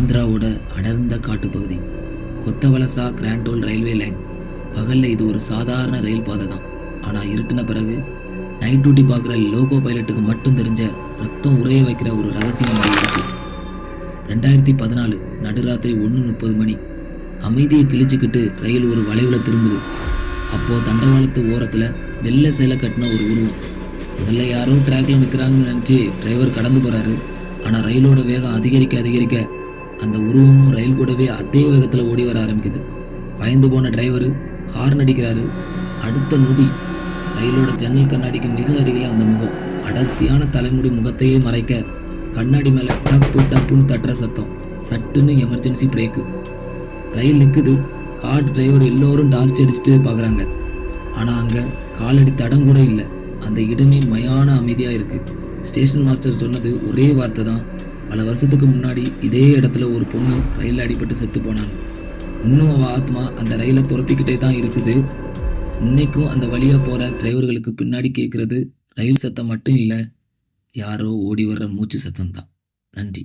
ஆந்திராவோட அடர்ந்த காட்டுப்பகுதி. Kothavalasa Kirandul railway line. பகலில் இது ஒரு சாதாரண ரயில் பாதை தான். ஆனால் இருட்டின பிறகு நைட் டியூட்டி பார்க்குற லோகோ பைலட்டுக்கு மட்டும் தெரிஞ்ச ரத்தம் உரைய வைக்கிற ஒரு ரகசியம் அங்கே இருக்கு. ரெண்டாயிரத்தி பதினாலு நடுராத்திரி ஒன்று முப்பது மணி. அமைதியை கிழிச்சிக்கிட்டு ரயில் ஒரு வளைவில் திரும்புது. அப்போது தண்டவாளத்து ஓரத்தில் வெள்ளை சேலை கட்டின ஒரு உருவம். முதல்ல யாரோ ட்ராக்ல நிற்கிறாங்கன்னு நினச்சி டிரைவர் கடந்து போகிறாரு ஆனால் ரயிலோட வேகம் அதிகரிக்க அதிகரிக்க அந்த உருவமும் ரயில் கூடவே அதே வேகத்தில் ஓடி வர ஆரம்பிக்குது. பயந்து போன டிரைவரு ஹார்ன் அடிக்கிறாரு அடுத்த நொடி ரயிலோட ஜன்னல் கண்ணாடிக்கு மிக அருகில் அந்த முகம். அடர்த்தியான தலைமுடி முகத்தையே மறைக்க கண்ணாடி மேலே டப்பு டப்புன்னு தட்டுற சத்தம். சட்டுன்னு எமர்ஜென்சி பிரேக்கு. ரயில் நிற்குது கார் டிரைவர் எல்லோரும் டார்ச் அடிச்சுட்டு பார்க்குறாங்க ஆனால் அங்கே காலடி தடம் கூட இல்லை. அந்த இடமே மயான அமைதியாக இருக்குது ஸ்டேஷன் மாஸ்டர் சொன்னது ஒரே வார்த்தை தான். பல வருஷத்துக்கு முன்னாடி இதே இடத்துல ஒரு பொண்ணு ரயிலில் அடிபட்டு செத்து போனாங்க. இன்னும் அவள் ஆத்மா அந்த ரயிலை துரத்திக்கிட்டே தான் இருக்குது. இன்னைக்கும் அந்த வழியாக போகிற டிரைவர்களுக்கு பின்னாடி கேட்குறது ரயில் சத்தம் மட்டும் இல்லை யாரோ ஓடி வர்ற மூச்சு சத்தம் தான் நன்றி.